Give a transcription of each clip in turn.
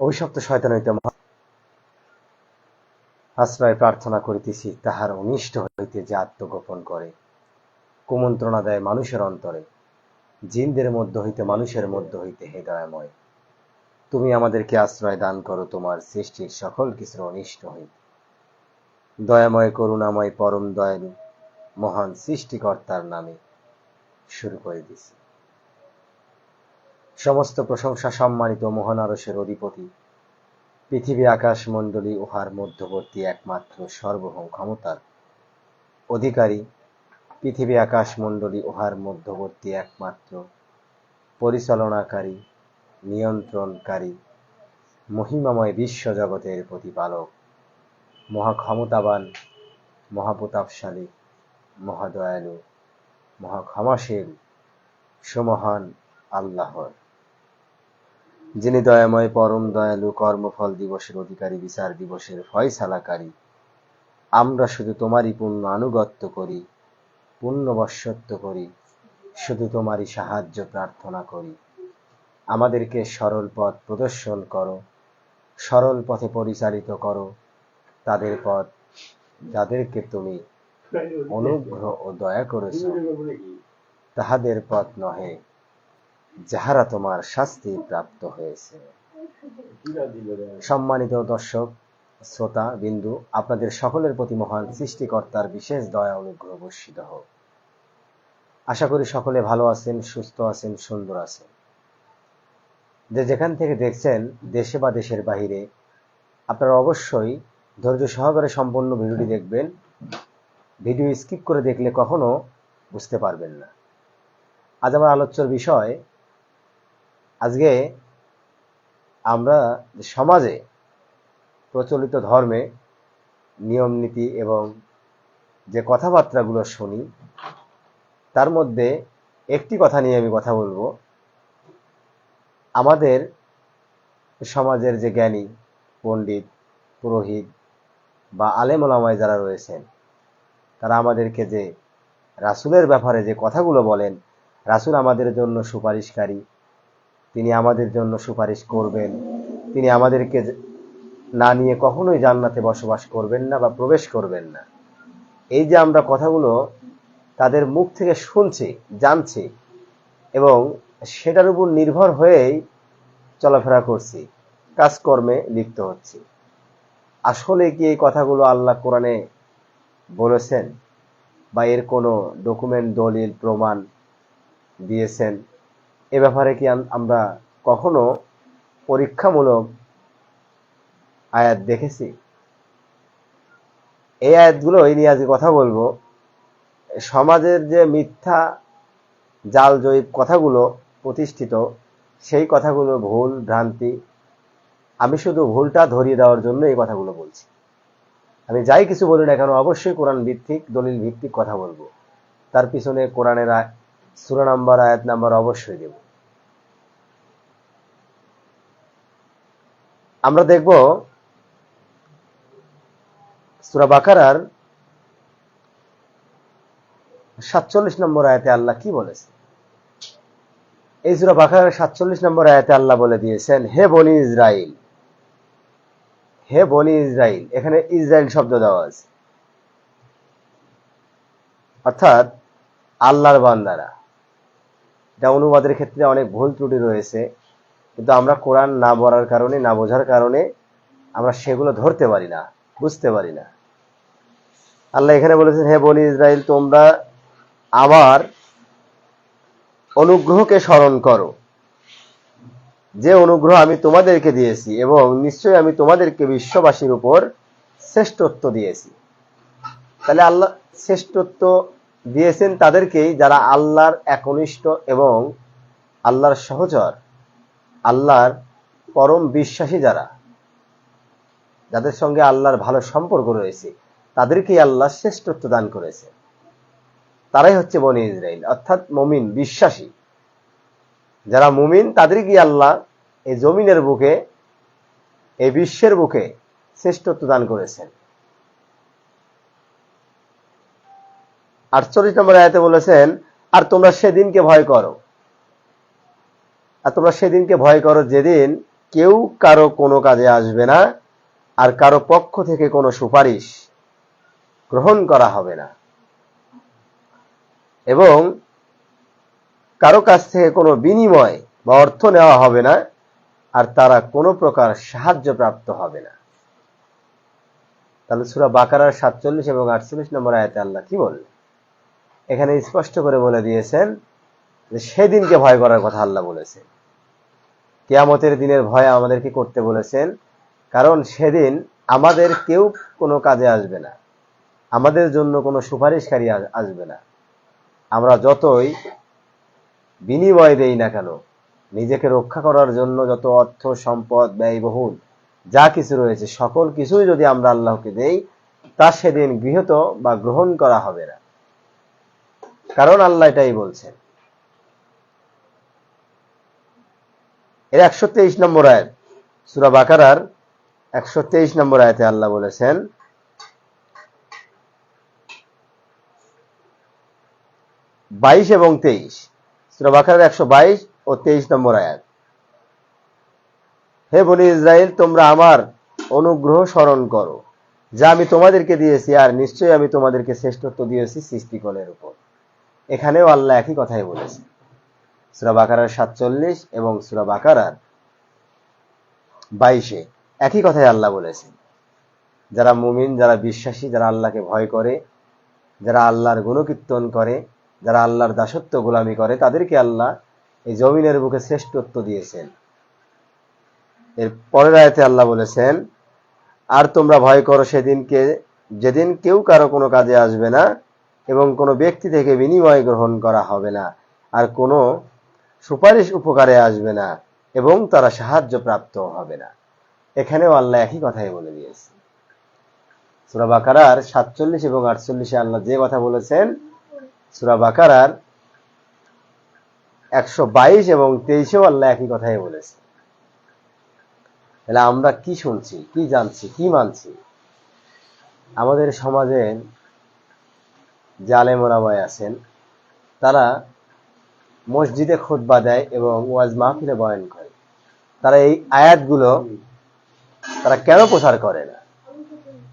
অভিশপ্ত শয়তান হইতে আশ্রয় প্রার্থনা করিতেছি, তাহার অনিষ্ট হইতে যে আত্মগোপন করে। কুমন্ত্রণা দেয় মানুষের অন্তরে। জিনদের মধ্য হইতে মানুষের মধ্য হইতে হে দয়াময়, তুমি আমাদেরকে আশ্রয় দান করো তোমার সৃষ্টির সকল কিছুর অনিষ্ট হইতে। দয়াময় করুণাময় পরম দয়ালু, মহান সৃষ্টিকর্তার নামে শুরু করে দিছি। সমস্ত প্রশংসা সম্মানিত মহান আরসের অধিপতি। পৃথিবী আকাশ মণ্ডলী উহার মধ্যবর্তী একমাত্র সর্বভৌম ক্ষমতার অধিকারী। পৃথিবী আকাশ মণ্ডলী উহার মধ্যবর্তী একমাত্র পরিচালনাকারী, নিয়ন্ত্রণকারী, মহিমাময় বিশ্বজগতের প্রতিপালক, মহাক্ষমতাবান, মহাপ্রতাপশালী, মহাদয়ালু, মহাক্ষমাশীল, সুমহান আল্লাহর। যিনি দয়াময়, পরম দয়ালু, কর্মফল দিবসের অধিকারী, বিচার দিবসের ফয়সালাকারী। আমরা শুধু তোমারই পূর্ণ আনুগত্য করি পুণ্যবশ্যত্ব করি, শুধু তোমারই সাহায্য প্রার্থনা করি। আমাদেরকে সরল পথ প্রদর্শন করো, সরল পথে পরিচালিত করো, তাদের পথ যাদেরকে তুমি অনুগ্রহ ও দয়া করেছ, তাহাদের পথ নহে। যাহারা তোমার শাস্তি প্রাপ্ত হয়েছে। সম্মানিত দর্শক, শ্রোতা, বিন্দু, আপনাদের সকলের প্রতি মহান সৃষ্টিকর্তার বিশেষ দয়া অনুগ্রহ বর্ষিত হোক। আশা করি সকলে ভালো আছেন, সুস্থ আছেন, সুন্দর আছেন। যে যেখান থেকে দেখছেন, দেশে বা দেশের বাহিরে, আপনারা অবশ্যই ধৈর্য সহকারে সম্পূর্ণ ভিডিওটি দেখবেন। ভিডিও স্কিপ করে দেখলে কখনো বুঝতে পারবেন না। আজ আমার আলোচ্যর বিষয় আজকে আমরা সমাজে প্রচলিত ধর্মে নিয়ম নীতি এবং যে কথাবার্তাগুলো শুনি, তার মধ্যে একটি কথা নিয়ে আমি কথা বলব। আমাদের সমাজের যে জ্ঞানী, পণ্ডিত, পুরোহিত বা আলেমলামায় যারা রয়েছেন, তারা আমাদেরকে যে রাসুলের ব্যাপারে যে কথাগুলো বলেন, রাসুল আমাদের জন্য সুপারিশকারী তিনি আমাদের জন্য সুপারিশ করবেন। তিনি আমাদেরকে না নিয়ে কখনোই জান্নাতে বসবাস করবেন না বা প্রবেশ করবেন না। এই যে আমরা কথাগুলো তাদের মুখ থেকে শুনছি, জানছি এবং সেটার উপর নির্ভর হয়েই চলাফেরা করছি, কাজকর্মে লিপ্ত হচ্ছি। আসলে কি এই কথাগুলো আল্লাহ কোরআনে বলেছেন বা এর কোনো ডকুমেন্ট, দলিল, প্রমাণ দিয়েছেন? এ ব্যাপারে কি আমরা কখনো পরীক্ষামূলক আয়াত দেখেছি? এই আয়াতগুলো নিয়ে আজকে কথা বলব। সমাজের যে মিথ্যা জাল জয়ীব কথাগুলো প্রতিষ্ঠিত, সেই কথাগুলো ভুল, ভ্রান্তি, আমি শুধু ভুলটা ধরিয়ে দেওয়ার জন্য এই কথাগুলো বলছি। আমি যাই কিছু বলি না কেন, অবশ্যই কোরআন ভিত্তিক, দলিল ভিত্তিক কথা বলব। তার পিছনে কোরআনের সূরা নাম্বার, আয়াত নাম্বার অবশ্যই দেব। আমরা দেখব সূরা বাকারার সাতচল্লিশ নম্বর আয়াতে আল্লাহ কি বলেছে? এই সূরা বাকারার সাতচল্লিশ নম্বর আয়াতে আল্লাহ বলে দিয়েছেন, হে বনি ইসরাইল হে বনি ইসরাইল এখানে ইসরাইল শব্দ দেওয়া আছে। অর্থাৎ আল্লাহর বান্দারা, এটা অনুবাদের ক্ষেত্রে অনেক ভুল ত্রুটি রয়েছে। কিন্তু আমরা কোরআন না পড়ার কারণে, না বোঝার কারণে আমরা সেগুলো ধরতে পারি না, বুঝতে পারি না। আল্লাহ এখানে বলেছেন, হে বনি ইসরাইল, তোমরা আমার অনুগ্রহকে স্মরণ করো। যে অনুগ্রহ আমি তোমাদেরকে দিয়েছি এবং নিশ্চয়ই আমি তোমাদেরকে বিশ্ববাসীর উপর শ্রেষ্ঠত্ব দিয়েছি। তাহলে আল্লাহ শ্রেষ্ঠত্ব দিয়েছেন তাদেরকেই যারা আল্লাহর একনিষ্ঠ এবং আল্লাহর সহচর। আল্লাহর পরম বিশ্বাসী যারা, যাদের সঙ্গে আল্লাহর ভালো সম্পর্ক রয়েছে, তাদেরকেই আল্লাহ শ্রেষ্ঠত্ব দান করেছে। তারাই হচ্ছে বনি ইসরায়েল অর্থাৎ মমিন, বিশ্বাসী। যারা মুমিন, তাদেরকেই আল্লাহ এই জমিনের বুকে, এই বিশ্বের বুকে শ্রেষ্ঠত্ব দান করেছেন। আটচল্লিশ নম্বর আয়াতে বলেছেন, আর তোমরা সেদিনকে ভয় করো আর তোমরা সেদিনকে ভয় করো যেদিন কেউ কারও কোনো কাজে আসবে না আর কারও পক্ষ থেকে কোনো সুপারিশ গ্রহণ করা হবে না। এবং কারও কাছ থেকে কোনো বিনিময় বা অর্থ নেওয়া হবে না আর তারা কোনো প্রকার সাহায্য প্রাপ্ত হবে না। তাহলে সুরা বাকারার সাতচল্লিশ এবং আটচল্লিশ নম্বর আয়াতে আল্লাহ কি বললেন? এখানে স্পষ্ট করে বলে দিয়েছেন যে সেদিনকে ভয় করার কথা আল্লাহ বলেছেন। কেয়ামতের দিনের ভয় আমাদেরকে করতে বলেছেন, কারণ সেদিন আমাদের কেউ কোনো কাজে আসবে না। আমাদের জন্য কোনো সুপারিশকারী আসবে না। আমরা যতই বিনিময় দেই না কেন, নিজেকে রক্ষা করার জন্য যত অর্থ, সম্পদ, ব্যয়বহুল, যা কিছু রয়েছে, সকল কিছুই যদি আমরা আল্লাহকে দেই, তা সেদিন গৃহত বা গ্রহণ করা হবে না। কারণ আল্লাহ এটাই বলছেন। এর একশো তেইশ নম্বর আয়াত। সুরা বাকারার একশো তেইশ নম্বর আয়াতে আল্লাহ বলেছেন, বাইশ এবং তেইশ। সুরা বাকারার একশো বাইশ ও তেইশ নম্বর আয়াত। হে বলি ইসরায়েল তোমরা আমার অনুগ্রহ স্মরণ করো, যা আমি তোমাদেরকে দিয়েছি, আর নিশ্চয়ই আমি তোমাদেরকে শ্রেষ্ঠত্ব দিয়েছি সৃষ্টিকলের উপর। এখানেও আল্লাহ একই কথাই বলেছে সুরা বাকারার সাতচল্লিশ এবং সুরা বাকারার বাইশে। একই কথাই আল্লাহ বলেছেন। যারা মুমিন, যারা বিশ্বাসী, যারা আল্লাহকে ভয় করে, যারা আল্লাহর গুণকীর্তন করে, যারা আল্লাহর দাসত্ব গোলামি করে, তাদেরকে আল্লাহ এই জমিনের বুকে শ্রেষ্ঠত্ব দিয়েছেন। এর পরের আয়তে আল্লাহ বলেছেন, আর তোমরা ভয় করো সেদিনকে, যেদিন কেউ কারও কোনো কাজে আসবে না এবং কোনো ব্যক্তি থেকে বিনিময় গ্রহণ করা হবে না। আর কোনো সুপারিশ উপকারে আসবে না এবং তারা সাহায্য প্রাপ্ত হবে না। এখানেও আল্লাহ একই কথাই বলে দিয়েছে সুরা বাকারার সাতচল্লিশ এবং আটচল্লিশে আল্লাহ যে কথা বলেছেন, সুরা বাকারার একশো বাইশ এবং তেইশেও আল্লাহ একই কথাই বলেছে তাহলে আমরা কি শুনছি, কি জানছি, কি মানছি? আমাদের সমাজে যে আলেমোরামায় আছেন, তারা মসজিদে খুতবা দেয় এবং ওয়াজ মাহফিলে বয়ন করে। তারা এই আয়াতগুলো তারা কেন প্রচার করে না?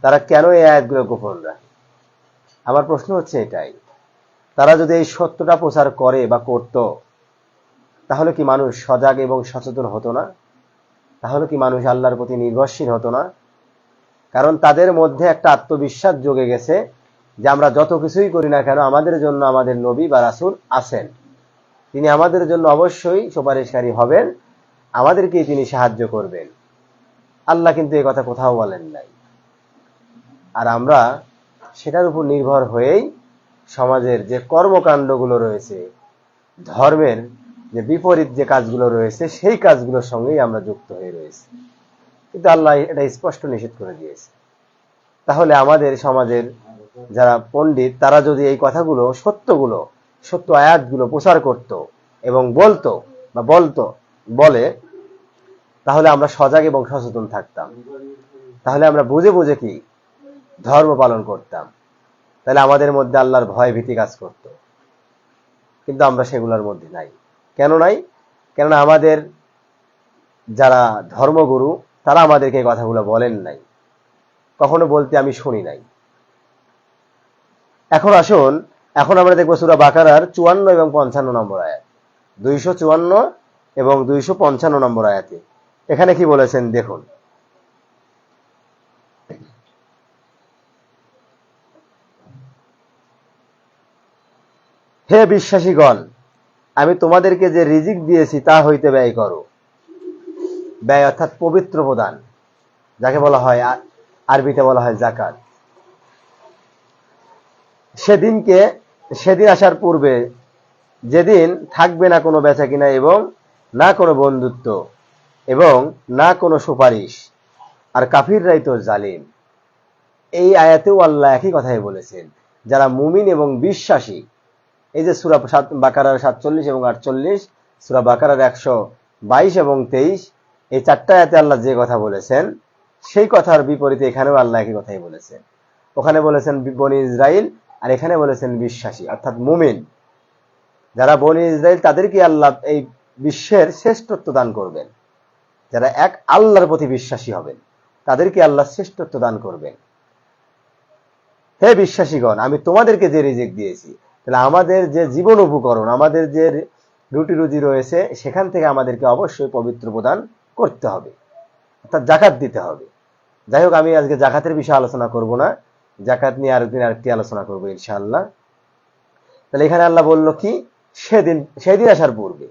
তারা কেন এই আয়াতগুলো গোপন রাখে? আমার প্রশ্ন হচ্ছে এটাই। তারা যদি এই সত্যটা প্রচার করে বা করত, তাহলে কি মানুষ সজাগ এবং সচেতন হতো না? তাহলে কি মানুষ আল্লাহর প্রতি নির্ভরশীল হতো না? কারণ তাদের মধ্যে একটা আত্মবিশ্বাস যোগে গেছে যে আমরা যত কিছুই করি না কেন, আমাদের জন্য আমাদের নবী বা রাসুল আছেন। তিনি আমাদের জন্য অবশ্যই সুপারিশকারী হবেন, আমাদেরকেই তিনি সাহায্য করবেন। আল্লাহ কিন্তু এই কথা কোথাও বলেন নাই। আর আমরা সেটার উপর নির্ভর হয়েই সমাজের যে কর্মকাণ্ডগুলো রয়েছে, ধর্মের যে বিপরীত যে কাজগুলো রয়েছে, সেই কাজগুলোর সঙ্গেই আমরা যুক্ত হয়ে রয়েছি। কিন্তু আল্লাহ এটা স্পষ্ট নিষেধ করে দিয়েছে। তাহলে আমাদের সমাজের যারা পণ্ডিত, তারা যদি এই কথাগুলো, সত্যগুলো সত্য আয়াতগুলো প্রচার করত এবং বলতো বা বলতো, বলে, তাহলে আমরা সজাগ এবং সচেতন থাকতাম। তাহলে আমরা বুঝে বুঝে কি? ধর্ম পালন করতাম। তাহলে আমাদের মধ্যে আল্লাহর ভয় ভীতি কাজ করত। কিন্তু আমরা সেগুলোর মধ্যে নাই। কেন নাই? কেননা আমাদের যারা ধর্মগুরু, তারা আমাদেরকে এই কথাগুলো বলেন নাই। কখনো বলতে আমি শুনি নাই। এখন আসুন এখন আমরা দেখব সুরা বাকারার চুয়ান্ন এবং পঞ্চান্ন নম্বর আয়াত। দুইশো চুয়ান্ন এবং দুইশো পঞ্চান্ন নম্বর আয়াতে। এখানে কি বলেছেন? দেখুন। হে বিশ্বাসীগণ, আমি তোমাদেরকে যে রিজিক দিয়েছি তা হইতে ব্যয় করো। ব্যয় অর্থাৎ পবিত্র প্রদান, যাকে বলা হয় আরবিতে বলা হয় জাকাত সেদিনকে সেদিন আসার পূর্বে যেদিন থাকবে না কোনো বেচা কিনা এবং না কোনো বন্ধুত্ব এবং না কোনো সুপারিশ, আর কাফিররাই তো জালিম। এই আয়াতেও আল্লাহ একই কথাই বলেছেন, যারা মুমিন এবং বিশ্বাসী। এই যে সুরা সাত, বাকারার সাতচল্লিশ এবং আটচল্লিশ, সুরা বাকারার একশো বাইশ এবং তেইশ, এই চারটা আয়াতে আল্লাহ যে কথা বলেছেন, সেই কথার বিপরীতে এখানেও আল্লাহ একই কথাই বলেছেন। ওখানে বলেছেন বনি ইসরায়েল আর এখানে বলেছেন বিশ্বাসী, অর্থাৎ মুমিন। যারা বনি ইসরায়েল তাদেরকে আল্লাহ এই বিশ্বের শ্রেষ্ঠত্ব দান করবেন। যারা এক আল্লাহর প্রতি বিশ্বাসী হবেন, তাদেরকে আল্লাহ শ্রেষ্ঠত্ব দান করবেন। হে বিশ্বাসীগণ, আমি তোমাদেরকে যে রিজিক দিয়েছি, তাহলে আমাদের যে জীবন উপকরণ, আমাদের যে রুটি রুজি রয়েছে, সেখান থেকে আমাদেরকে অবশ্যই পবিত্র প্রদান করতে হবে। অর্থাৎ জাকাত দিতে হবে। যাই হোক, আমি আজকে জাকাতের বিষয়ে আলোচনা করব না। জাকাত নিয়ে আরেকদিন আরেকটি আলোচনা করব ইনশাআল্লাহ। তাহলে এখানে আল্লাহ বলল কি? সেদিন সেদিন আসার পূর্বে।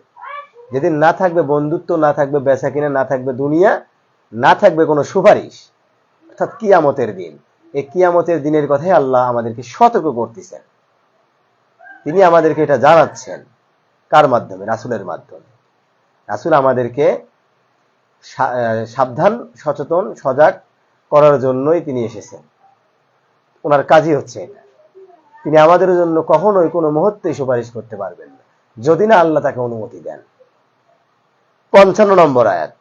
যেদিন না থাকবে বন্ধুত্ব, না থাকবে বেচা কিনা না থাকবে দুনিয়া, না থাকবে কোনো সুপারিশ, অর্থাৎ কিয়ামতের দিন। এই কিয়ামতের দিনের কথাই আল্লাহ আমাদেরকে সতর্ক করতেছেন। তিনি আমাদেরকে এটা জানাচ্ছেন। কার মাধ্যমে? রাসুলের মাধ্যমে। রাসুল আমাদেরকে সাবধান, সচেতন, সজাগ করার জন্যই তিনি এসেছেন। ওনার কাজই হচ্ছে এটা। তিনি আমাদের জন্য কখনোই কোনো মুহূর্তেই সুপারিশ করতে পারবেন না, যদি না আল্লাহ তাকে অনুমতি দেন। পঞ্চান্ন নম্বর আয়াত।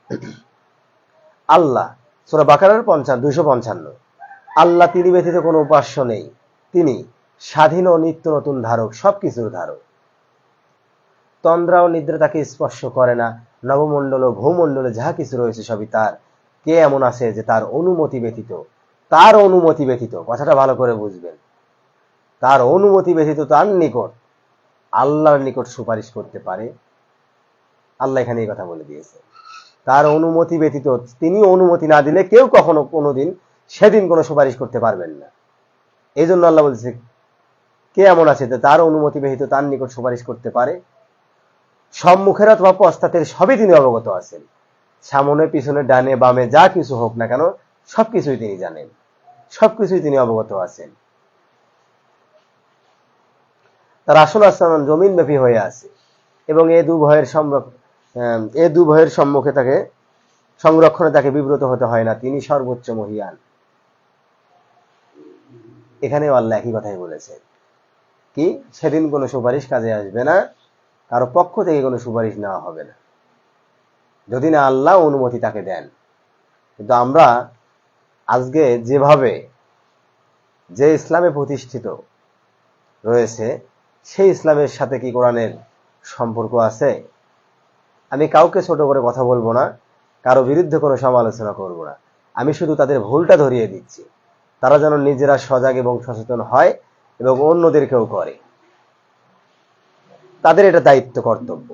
আল্লাহ, সুরা বাকারের পঞ্চান্ন, দুইশো পঞ্চান্ন। আল্লাহ তিনি ব্যতীত কোনো উপাস্য নেই। তিনি স্বাধীন ও নিত্য নতুন ধারক, সবকিছুর ধারক। তন্দ্রা ও নিদ্রা তাকে স্পর্শ করে না, নবমণ্ডল ও ভূমণ্ডলে যাহা কিছু রয়েছে সবই তার। কে এমন আছে যে তার অনুমতি ব্যতীত তার অনুমতি ব্যতীত, কথাটা ভালো করে বুঝবেন। তার অনুমতি ব্যতীত তার নিকট, আল্লাহর নিকট সুপারিশ করতে পারে। আল্লাহ এখানে এই কথা বলে দিয়েছে। তার অনুমতি ব্যতীত, তিনি অনুমতি না দিলে কেউ কখনো কোনোদিন, সেদিন কোনো সুপারিশ করতে পারবেন না। এই জন্য আল্লাহ বলছে, কে এমন আছে যে তার অনুমতি ব্যতীত তার নিকট সুপারিশ করতে পারে? সম্মুখের অথবা পশ্চাতের সবই তিনি অবগত আছেন। সামনে, পিছনে, ডানে, বামে যা কিছু হোক না কেন, সবকিছুই তিনি জানেন। সবকিছুই তিনি অবগত আছেন। তার আসল আস্থান জমিন ব্যাপী হয়ে আছে এবং এ দু ভয়ের সংরক্ষণ এ দু ভয়ের সম্মুখে তাকে সংরক্ষণে তাকে বিব্রত হতে হয় না। তিনি সর্বোচ্চ মহিয়ান। এখানেও আল্লাহ একই কথাই বলেছেন কি, সেদিন কোনো সুপারিশ কাজে আসবে না, কারও পক্ষ থেকে কোনো সুপারিশ নেওয়া হবে না। যদি না আল্লাহ অনুমতি তাকে দেন, কিন্তু আমরা আজকে যেভাবে যে ইসলামে প্রতিষ্ঠিত রয়েছে, সেই ইসলামের সাথে কি কোরআনের সম্পর্ক আছে? আমি কাউকে ছোট করে কথা বলব না, কারও বিরুদ্ধে কোনো সমালোচনা করব না। আমি শুধু তাদের ভুলটা ধরিয়ে দিচ্ছি। তারা যেন নিজেরা সজাগ এবং সচেতন হয় এবং অন্যদেরকেও করে। তাদের এটা দায়িত্ব কর্তব্য।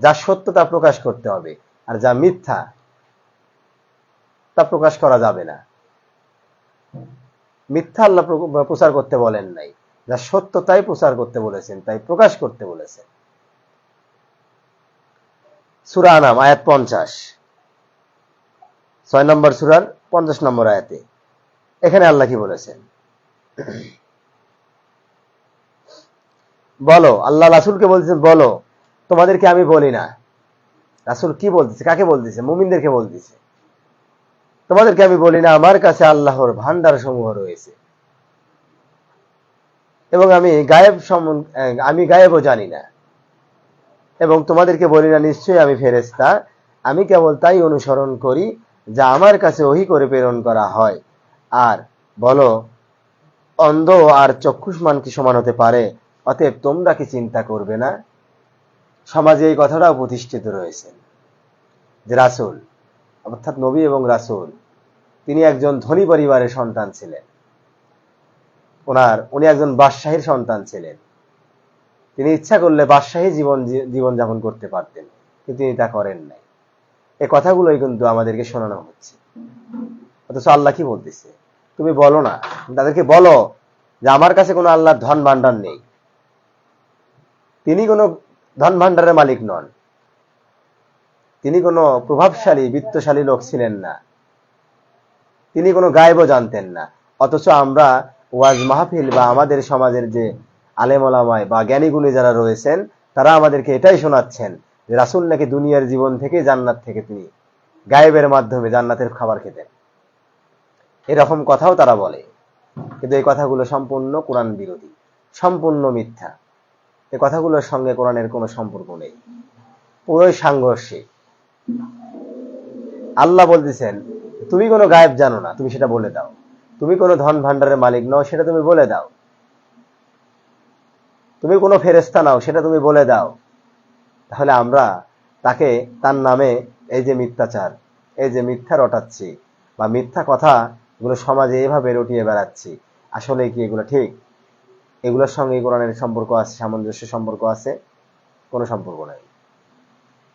যা সত্য তা প্রকাশ করতে হবে, আর যা মিথ্যা তা প্রকাশ করা যাবে না। মিথ্যা আল্লাহ প্রচার করতে বলেন নাই। যা সত্য তাই প্রচার করতে বলেছেন, তাই প্রকাশ করতে বলেছেন। সুরা আনাম, আয়াত পঞ্চাশ। ছয় নম্বর সুরার পঞ্চাশ নম্বর আয়াতে। এখানে আল্লাহ কি বলেছেন? বলো, আল্লাহ রাসুলকে বলছেন, বলো, তোমাদেরকে আমি বলি না। রাসুল কি বলতেছে, কাকে বলতেছে? মুমিনদেরকে বলতেছে। তোমাদেরকে আমি বলি না, আমার কাছে আল্লাহর ভান্ডার সমূহ রয়েছে। এবং আমি গায়েব আমি গায়েবও জানি না। এবং তোমাদেরকে বলি না, নিশ্চয়ই আমি ফেরেস্তা আমি কেবল তাই অনুসরণ করি যা আমার কাছে ওহি করে প্রেরণ করা হয়। আর বলো, অন্ধ আর চক্ষুষ্মান কি সমান হতে পারে? অতএব তোমরা কি চিন্তা করবে না? সমাজে এই কথাটাও প্রতিষ্ঠিত রয়েছে। যে রাসুল অর্থাৎ নবী এবং রাসুল, তিনি একজন ধনী পরিবারের সন্তান ছিলেন। ওনার, উনি একজন বাদশাহীর সন্তান ছিলেন। তিনি ইচ্ছা করলে বাদশাহী জীবন জীবন যাপন করতে পারতেন, কিন্তু তিনি তা করেন নাই। এই কথাগুলোই কিন্তু আমাদেরকে শোনানো হচ্ছে। অথচ আল্লাহ কি বলতেছে? তুমি বলো না, তাদেরকে বলো যে আমার কাছে কোনো আল্লাহর ধন ভান্ডার নেই। তিনি কোনো ধন ভান্ডারের মালিক নন। তিনি কোনো প্রভাবশালী, বিত্তশালী লোক ছিলেন না। তিনি কোনো গায়েবও জানতেন না। অথচ আমরা ওয়াজ মাহফিল বা আমাদের সমাজের যে আলেমলামায় বা জ্ঞানীগুণী যারা রয়েছেন, তারা আমাদেরকে এটাই শোনাচ্ছেন যে রাসুল নাকি দুনিয়ার জীবন থেকে জান্নাত থেকে তিনি গায়েবের মাধ্যমে জান্নাতের খাবার খেতেন। এরকম কথাও তারা বলে। কিন্তু এই কথাগুলো সম্পূর্ণ কোরআন বিরোধী, সম্পূর্ণ মিথ্যা। এ কথাগুলোর সঙ্গে কোরআনের কোনো সম্পর্ক নেই। পুরোই সাংঘর্ষিক। আল্লাহ বলতেছেন, তুমি কোনো গায়েব জানো না, তুমি সেটা বলে দাও। তুমি কোনো ধন ভান্ডারের মালিক নও, সেটা তুমি বলে দাও। তুমি কোনো ফেরেস্তা নাও, সেটা তুমি বলে দাও। তাহলে আমরা তাকে তার নামে এই যে মিথ্যাচার, এই যে মিথ্যা রটাচ্ছি, বা মিথ্যা কথা এগুলো সমাজে এভাবে রটিয়ে বেড়াচ্ছি আসলে কি এগুলো ঠিক? এগুলোর সঙ্গে কোরআনের সম্পর্ক আছে, সামঞ্জস্য সম্পর্ক আছে? কোনো সম্পর্ক নাই।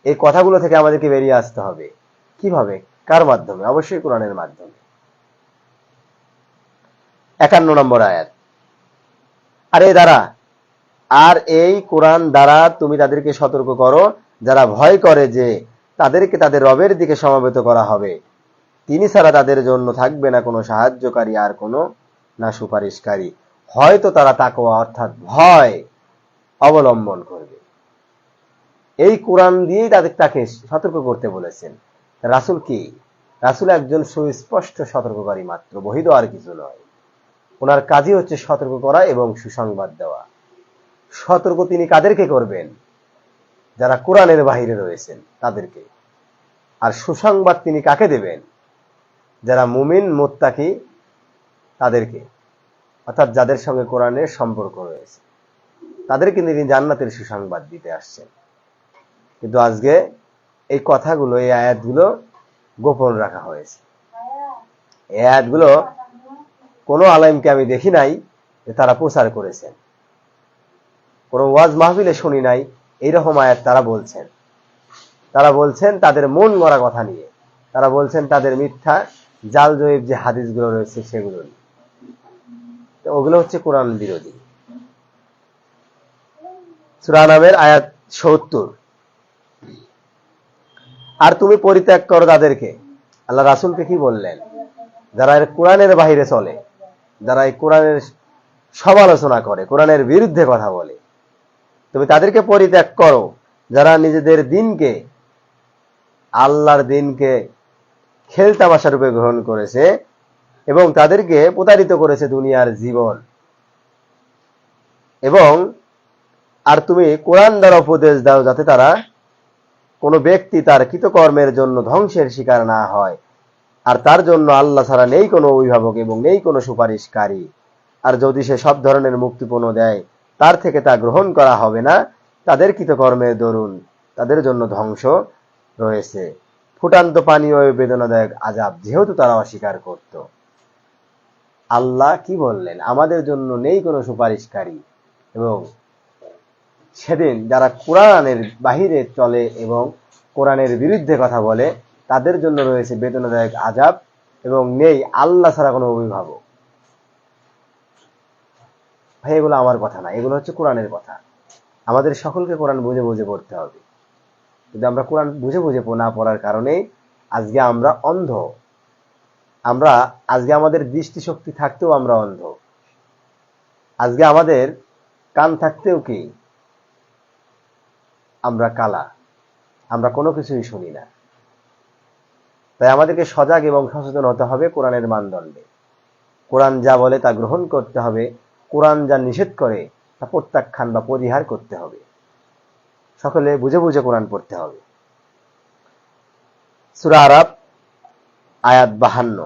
এই কথাগুলো থেকে আমাদেরকে বেরিয়ে আসতে হবে। কীভাবে? কার মাধ্যমে? অবশ্যই কোরআনের মাধ্যমে। একান্ন নম্বর আয়াত। আরে দ্বারা আর এই কোরআন দ্বারা তুমি তাদেরকে সতর্ক করো, যারা ভয় করে যে তাদেরকে তাদের রবের দিকে সমাবেত করা হবে। তিনি ছাড়া তাদের জন্য থাকবে না কোনো সাহায্যকারী আর কোনো না সুপারিশকারী। হয়তো তারা তাকওয়া অর্থাৎ ভয় অবলম্বন করবে। এই কোরআন দিয়েই তাদের তাকে সতর্ক করতে বলেছেন। রাসুল কি? রাসুল একজন সুস্পষ্ট সতর্ককারী মাত্র বহিদ আর কিছু নয়। ওনার কাজই হচ্ছে সতর্ক করা এবং সুসংবাদ দেওয়া। সতর্ক তিনি কাদেরকে করবেন? যারা কোরআনের বাহিরে রয়েছেন, তাদেরকে। আর সুসংবাদ তিনি কাকে দেবেন? যারা মুমিন, মোত্তাকি, তাদেরকে। অর্থাৎ যাদের সঙ্গে কোরআনের সম্পর্ক রয়েছে, তাদেরকে তিনি জান্নাতের সুসংবাদ দিতে আসছেন। কিন্তু আজকে এই কথাগুলো, এই আয়াতগুলো গোপন রাখা হয়েছে। এই আয়াতগুলো কোনো আলেমকে আমি দেখি নাই যে তারা প্রচার করেছেন। কোনো ওয়াজ মাহফিলে শুনি নাই, এইরকম আয়াত তারা বলছেন। তারা বলছেন তাদের মন গড়া কথা নিয়ে। তারা বলছেন তাদের মিথ্যা, জাল জয়ীব যে হাদিসগুলো রয়েছে সেগুলো নিয়ে। তো ওগুলো হচ্ছে কোরআন বিরোধী। সুরা নামের আয়াত সত্তর। আর তুমি পরিত্যাগ করো তাদেরকে। আল্লাহ রাসুলকে কি বললেন? যারা এর কোরআনের বাহিরে চলে, যারা এই কোরআনের সমালোচনা করে, কোরআনের বিরুদ্ধে কথা বলে, তুমি তাদেরকে পরিত্যাগ করো। যারা নিজেদের দিনকে, আল্লাহর দিনকে খেলতামাশা রূপে গ্রহণ করেছে এবং তাদেরকে প্রতারিত করেছে দুনিয়ার জীবন। এবং আর তুমি কোরআন দ্বারা উপদেশ দাও যাতে তারা কোনো ব্যক্তি তার কৃতকর্মের জন্য ধ্বংসের শিকার না হয়। আর তার জন্য আল্লাহ ছাড়া নেই কোনো অভিভাবক এবং নেই কোনো সুপারিশকারী। আর যদি সে সব ধরনের মুক্তিপণ দেয়, তার থেকে তা গ্রহণ করা হবে না। তাদের কৃতকর্মের দরুন, তাদের জন্য ধ্বংস রয়েছে। ফুটান্ত পানি ও বেদনাদায়ক আজাব যেহেতু তারা অস্বীকার করত। আল্লাহ কি বললেন? আমাদের জন্য নেই কোনো সুপারিশকারী এবং সেদিন যারা কোরআনের বাহিরে চলে এবং কোরআনের বিরুদ্ধে কথা বলে, তাদের জন্য রয়েছে বেদনাদায়ক আজাব এবং নেই আল্লাহ ছাড়া কোনো অভিভাবক। ভাই, এগুলো আমার কথা না, এগুলো হচ্ছে কোরআনের কথা। আমাদের সকলকে কোরআন বুঝে বুঝে পড়তে হবে। কিন্তু আমরা কোরআন বুঝে বুঝে না পড়ার কারণে আজকে আমরা অন্ধ। আমরা, আজকে আমাদের দৃষ্টিশক্তি থাকতেও আমরা অন্ধ। আজকে আমাদের কান থাকতেও কি? আমরা কালা, আমরা কোনো কিছুই শুনি না। তাই আমাদেরকে সজাগ এবং সচেতন হতে হবে কোরআনের মানদণ্ডে। কোরআন যা বলে তা গ্রহণ করতে হবে, কোরআন যা নিষেধ করে তা প্রত্যাখ্যান বা পরিহার করতে হবে। সকলে বুঝে বুঝে কোরআন পড়তে হবে। সুরা আরব আয়াত বাহান্ন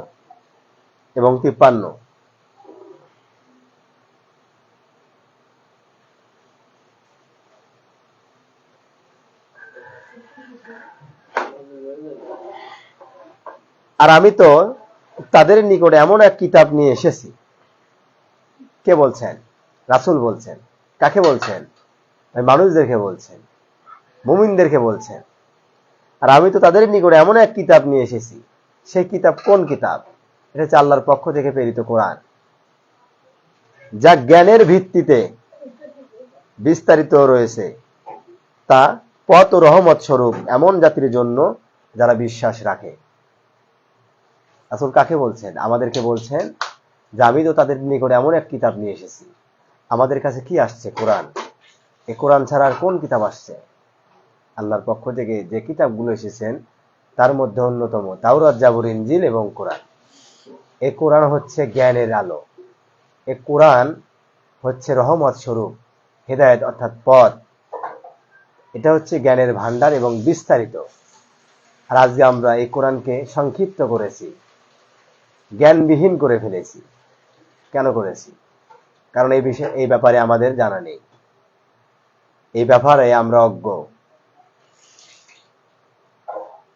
এবং তিপ্পান্ন। আর আমি তো তাদের নিকটে এমন এক কিতাব নিয়ে এসেছি। কে বলছেন? রাসুল বলছেন। কাকে বলছেন? মানুষদেরকে বলছেন। মুমিনদেরকে বলছেন। আর আমি তো তাদের নিকটে এমন এক কিতাব নিয়ে এসেছি। সেই কিতাব কোন কিতাব? এটা হচ্ছে আল্লাহর পক্ষ থেকে প্রেরিত কোরআন। যা জ্ঞানের ভিত্তিতে বিস্তারিত রয়েছে। তা পথ রহমত স্বরূপ এমন জাতির জন্য যারা বিশ্বাস রাখে। আসল কাকে বলছেন? আমাদেরকে বলছেন যে আমি তো তাদের নিকটে এমন এক কিতাব নিয়ে এসেছি। আমাদের কাছে কি আসছে? কোরআন। এ কোরআন ছাড়া আর কোন কিতাব আসছে? আল্লাহর পক্ষ থেকে যে কিতাবগুলো এসেছেন, তার মধ্যে অন্যতম তাওরাত, জাবুর ইঞ্জিল এবং কোরআন। এ কোরআন হচ্ছে জ্ঞানের আলো। এ কোরআন হচ্ছে রহমত স্বরূপ, হেদায়ত অর্থাৎ পথ। এটা হচ্ছে জ্ঞানের ভান্ডার এবং বিস্তারিত। আর আজকে আমরা এই কোরআনকে সংক্ষিপ্ত করেছি। জ্ঞানবিহীন করে ফেলেছি। কেন করেছি? কারণ এই বিষয়ে, এই ব্যাপারে আমাদের জানা নেই। এই ব্যাপারে আমরা অজ্ঞ।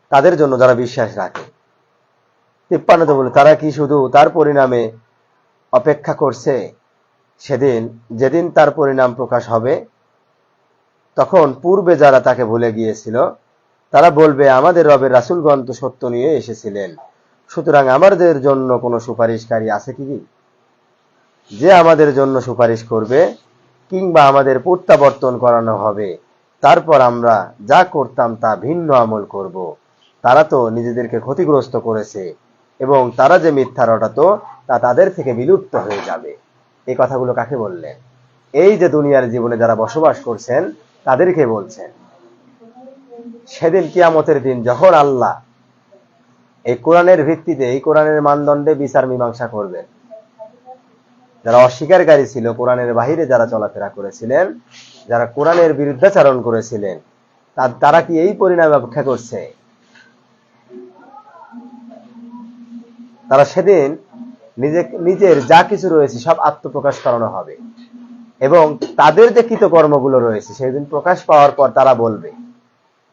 তাদের জন্য যারা বিশ্বাস রাখে। তিপ্পান্নতে বলে, তারা কি শুধু তার পরিণামে অপেক্ষা করছে? সেদিন, যেদিন তার পরিণাম প্রকাশ হবে তখন পূর্বে যারা তাকে ভুলে গিয়েছিল, তারা বলবে, আমাদের রবের রাসুলগণ তো সত্য নিয়ে এসেছিলেন। সুতরাং আমাদের জন্য কোনো সুপারিশকারী আছে কি? যে আমাদের জন্য সুপারিশ করবে, কিংবা আমাদের প্রত্যাবর্তন করানো হবে, তারপর আমরা যা করতাম তা ভিন্ন আমল করব। তারা তো নিজেদেরকে ক্ষতিগ্রস্ত করেছে, এবং তারা যে মিথ্যা রটাতো, তা তাদের থেকে বিলুপ্ত হয়ে যাবে। এই কথাগুলো কাকে বললেন? এই যে দুনিয়ার জীবনে যারা বসবাস করছেন তাদেরকে বলছেন সেদিন কিয়ামতের দিন যখন আল্লাহ এই কোরআনের ভিত্তিতে, এই কোরআনের মানদণ্ডে বিচার মীমাংসা করবেন, যারা অস্বীকারী ছিল কোরআনের বাহিরে যারা চলাফেরা করেছিলেন, যারা কোরআনের বিরুদ্ধাচারণ করেছিলেন তারা কি এই পরিণাম অপেক্ষা করছে? তারা সেদিন নিজে, নিজের যা কিছু রয়েছে সব আত্মপ্রকাশ করানো হবে। এবং তাদের যে কৃতকর্মগুলো রয়েছে, সেদিন প্রকাশ পাওয়ার পর তারা বলবে,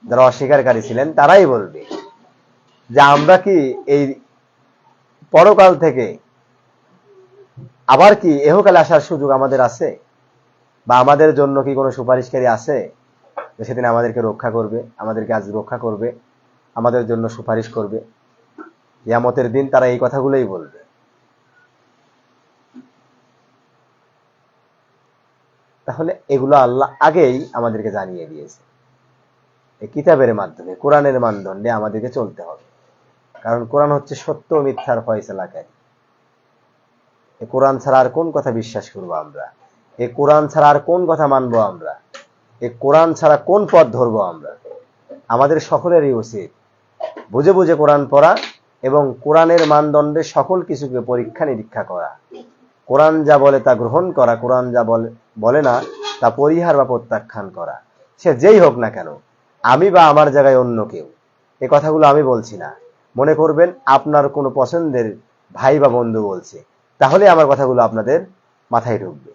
যারা অস্বীকারী ছিলেন, তারাই বলবে যে আমরা কি এই পরকাল থেকে আবার কি এহকালে আসার সুযোগ আমাদের আছে? বা আমাদের জন্য কি কোনো সুপারিশকারী আছে? যে সেদিন আমাদেরকে রক্ষা করবে, আমাদেরকে আজ রক্ষা করবে, আমাদের জন্য সুপারিশ করবে। ইয়ামতের দিন তারা এই কথাগুলোই বলবে। তাহলে এগুলো আল্লাহ আগেই আমাদেরকে জানিয়ে দিয়েছে। এই কিতাবের মাধ্যমে, কোরআনের মানদণ্ডে আমাদেরকে চলতে হবে। কারণ কোরআন হচ্ছে সত্য মিথ্যার ফয়সলাকারী। এই কোরআন ছাড়া আর কোন কথা বিশ্বাস করব আমরা? এই কোরআন ছাড়া আর কোন কথা মানবো আমরা? এই কোরআন ছাড়া কোন পথ ধরবো আমরা? আমাদের সকলেরই উচিত বুঝে বুঝে কোরআন পড়া এবং কোরআনের মানদণ্ডে সকল কিছুকে পরীক্ষা নিরীক্ষা করা। কোরআন যা বলে তা গ্রহণ করা, কোরআন যা বলে বলে না, তা পরিহার বা প্রত্যাখ্যান করা। সে যেই হোক না কেন, আমি বা আমার জায়গায় অন্য কেউ, এ কথাগুলো আমি বলছি না। মনে করবেন, আপনার কোনো পছন্দের ভাই বা বন্ধু বলছে, তাহলে আমার কথাগুলো আপনাদের মাথায় ঢুকবে।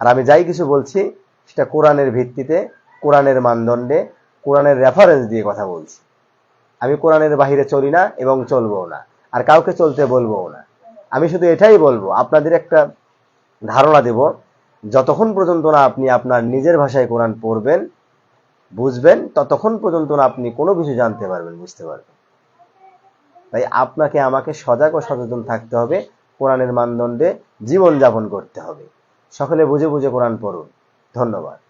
আর আমি যাই কিছু বলছি, সেটা কোরআনের ভিত্তিতে, কোরআনের মানদণ্ডে, কোরআনের রেফারেন্স দিয়ে কথা বলছি। আমি কোরআনের বাহিরে চলি না এবং চলবো না, আর কাউকে চলতে বলবও না। আমি শুধু এটাই বলব, আপনাদের একটা ধারণা দেব, যতক্ষণ পর্যন্ত না আপনি আপনার নিজের ভাষায় কোরআন পড়বেন, বুঝবেন, ততক্ষণ পর্যন্ত না আপনি কোনো কিছু জানতে পারবেন, বুঝতে পারবেন। তাই আপনাকে, আমাকে সজাগ ও সচেতন থাকতে হবে, কোরআনের মানদণ্ডে জীবন যাপন করতে হবে। সকলে বুঝে বুঝে কোরআন পড়ুন। ধন্যবাদ।